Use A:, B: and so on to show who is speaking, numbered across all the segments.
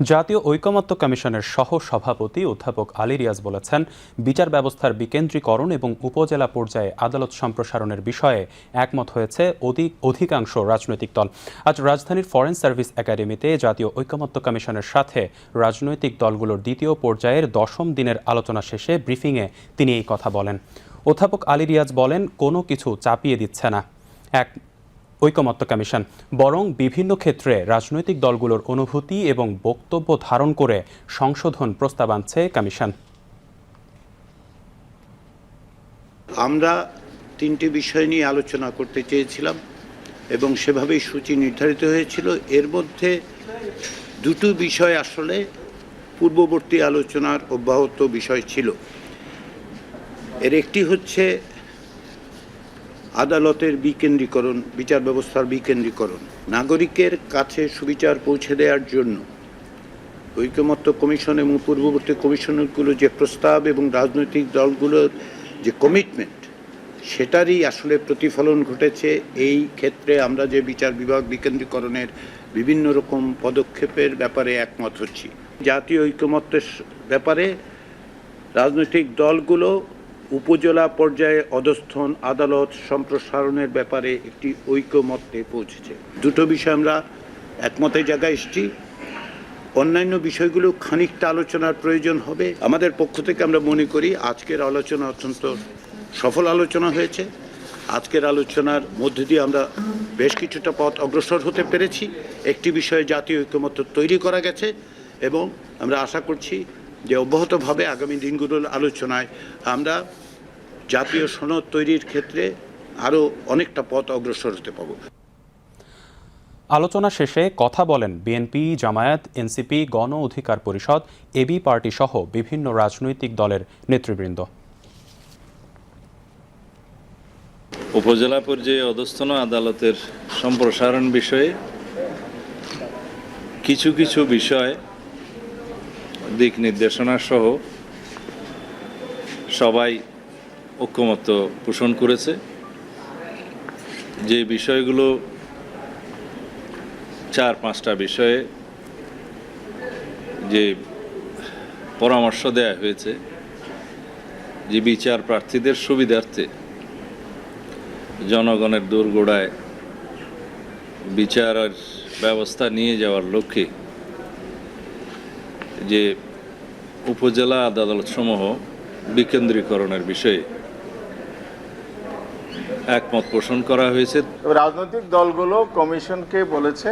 A: জাতীয় ঐকমত্য কমিশনের সহ সভাপতি অধ্যাপক আলী রিয়াজ বলেছেন, বিচার ব্যবস্থার বিকেন্দ্রীকরণ এবং উপজেলা পর্যায়ে আদালত সম্প্রসারণের বিষয়ে একমত হয়েছে অধিক অধিকাংশ রাজনৈতিক দল। আজ রাজধানীর ফরেন সার্ভিস একাডেমিতে জাতীয় ঐকমত্য কমিশনের সাথে রাজনৈতিক দলগুলোর দ্বিতীয় পর্যায়ের দশম দিনের আলোচনা শেষে ব্রিফিংয়ে তিনি এই কথা বলেন। অধ্যাপক আলী রিয়াজ বলেন, কোনো কিছু চাপিয়ে দিচ্ছে না। এক ঐকমত্য কমিশন। বরং বিভিন্ন ক্ষেত্রে রাজনৈতিক দলগুলোর অনুভূতি এবং বক্তব্য ধারণ করে সংশোধন প্রস্তাব আনছে কমিশন।
B: আমরা তিনটি বিষয় নিয়ে আলোচনা করতে চেয়েছিলাম এবং সেভাবেই সূচি নির্ধারিত হয়েছিল। এর মধ্যে দুটো বিষয় আসলে পূর্ববর্তী আলোচনার অব্যাহত বিষয় ছিল। এর একটি হচ্ছে আদালতের বিকেন্দ্রীকরণ, বিচার ব্যবস্থার বিকেন্দ্রীকরণ, নাগরিকের কাছে সুবিচার পৌঁছে দেওয়ার জন্য। ঐকমত্য কমিশন এবং পূর্ববর্তী কমিশনগুলো যে প্রস্তাব এবং রাজনৈতিক দলগুলোর যে কমিটমেন্ট সেটারই আসলে প্রতিফলন ঘটেছে। এই ক্ষেত্রে আমরা যে বিচার বিভাগ বিকেন্দ্রীকরণের বিভিন্ন রকম পদক্ষেপের ব্যাপারে একমত হচ্ছি। জাতীয় ঐকমত্যের স- ব্যাপারে রাজনৈতিক দলগুলো উপজেলা পর্যায়ে অধস্থন আদালত সম্প্রসারণের ব্যাপারে একটি ঐকমত্যে পৌঁছেছে। দুটো বিষয় আমরা একমতের জায়গায় এসেছি। অন্যান্য বিষয়গুলো খানিকটা আলোচনার প্রয়োজন হবে। আমাদের পক্ষ থেকে আমরা মনে করি আজকের আলোচনা অত্যন্ত সফল আলোচনা হয়েছে। আজকের আলোচনার মধ্যে দিয়ে আমরা বেশ কিছুটা পথ অগ্রসর হতে পেরেছি। একটি বিষয়ে জাতীয় ঐক্যমত্য তৈরি করা গেছে এবং আমরা আশা করছি যে অব্যাহতভাবে আগামী দিনগুলোর আলোচনায় আমরা জাতীয় সনদ তৈরির ক্ষেত্রে আরও অনেকটা পথ অগ্রসর হতে পাবো
A: আলোচনা শেষে কথা বলেন বিএনপি জামায়াত এনসিপি গণ অধিকার পরিষদ এবি পার্টি সহ বিভিন্ন রাজনৈতিক দলের নেতৃবৃন্দ।
C: উপজেলা পর্যায়ে অধস্থন আদালতের সম্প্রসারণ বিষয়ে কিছু কিছু বিষয় দিক নির্দেশনা সহ সবাই ঐক্যমত্য পোষণ করেছে। যে বিষয়গুলো চার পাঁচটা বিষয়ে যে পরামর্শ দেয়া হয়েছে, যে বিচার প্রার্থীদের সুবিধার্থে জনগণের দোরগোড়ায় বিচারের ব্যবস্থা নিয়ে যাওয়ার লক্ষ্যে যে উপজেলা আদালতসমূহ বিকেন্দ্রীকরণের বিষয়ে একমত পোষণ করা হয়েছে।
D: রাজনৈতিক দলগুলো কমিশনকে বলেছে,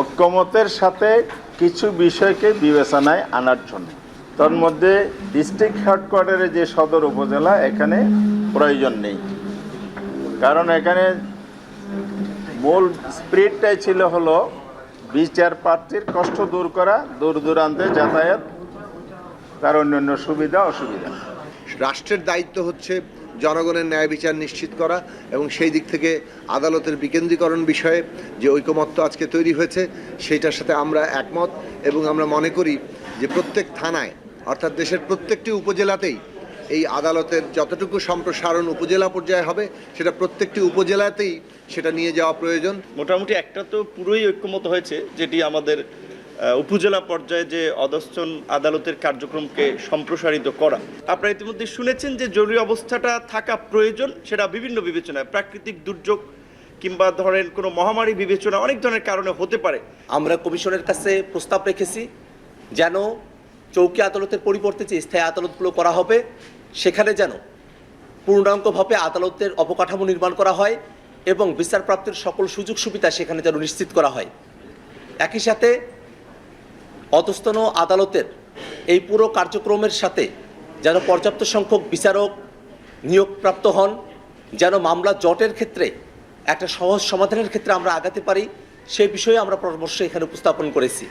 D: ঐক্যমতের সাথে কিছু বিষয়কে বিবেচনায় আনার জন্য। তার মধ্যে ডিস্ট্রিক্ট হেডকোয়ার্টারে যে সদর উপজেলা, এখানে প্রয়োজন নেই। কারণ এখানে মূল স্পিরিটটাই ছিল হলো বিচার প্রার্থীর কষ্ট দূর করা দূর দূরান্তে যাতায়াত, তার অন্যান্য সুবিধা, অসুবিধা।
E: রাষ্ট্রের দায়িত্ব হচ্ছে জনগণের ন্যায় বিচার নিশ্চিত করা এবং সেই দিক থেকে আদালতের বিকেন্দ্রীকরণ বিষয়ে যে ঐকমত্য আজকে তৈরি হয়েছে, সেইটার সাথে আমরা একমত এবং আমরা মনে করি যে প্রত্যেক থানায়, অর্থাৎ দেশের প্রত্যেকটি উপজেলাতেই এই আদালতের যতটুকু সম্প্রসারণ উপজেলা পর্যায়ে হবে সেটা প্রত্যেকটি উপজেলাতেই সেটা নিয়ে যাওয়া প্রয়োজন।
F: মোটামুটি একটা তো পুরোই ঐক্যমত হয়েছে যেটি আমাদের উপজেলা পর্যায়ে যে অধস্থন আদালতের কার্যক্রমকে সম্প্রসারিত করা। আপনারা ইতিমধ্যে শুনেছেন যে জরুরি অবস্থাটা থাকা প্রয়োজন সেটা বিভিন্ন বিবেচনায় প্রাকৃতিক দুর্যোগ কিংবা ধরেন কোনো মহামারী বিবেচনা অনেক ধরনের কারণে হতে পারে।
G: আমরা কমিশনের কাছে প্রস্তাব রেখেছি যেন চৌকি আদালতের পরিবর্তে যে স্থায়ী আদালতগুলো করা হবে সেখানে যেন পূর্ণাঙ্গভাবে আদালতের অবকাঠামো নির্মাণ করা হয় এবং বিচার প্রাপ্তির সকল সুযোগ সুবিধা সেখানে যেন নিশ্চিত করা হয়। একই সাথে অধস্তন আদালতের এই পুরো কার্যক্রমের সাথে যেন পর্যাপ্ত সংখ্যক বিচারক নিয়োগপ্রাপ্ত হন, যেন মামলা জটের ক্ষেত্রে, একটা সহজ সমাধানের ক্ষেত্রে আমরা আগাতে পারি সেই বিষয়ে আমরা পরামর্শ এখানে উপস্থাপন করেছি।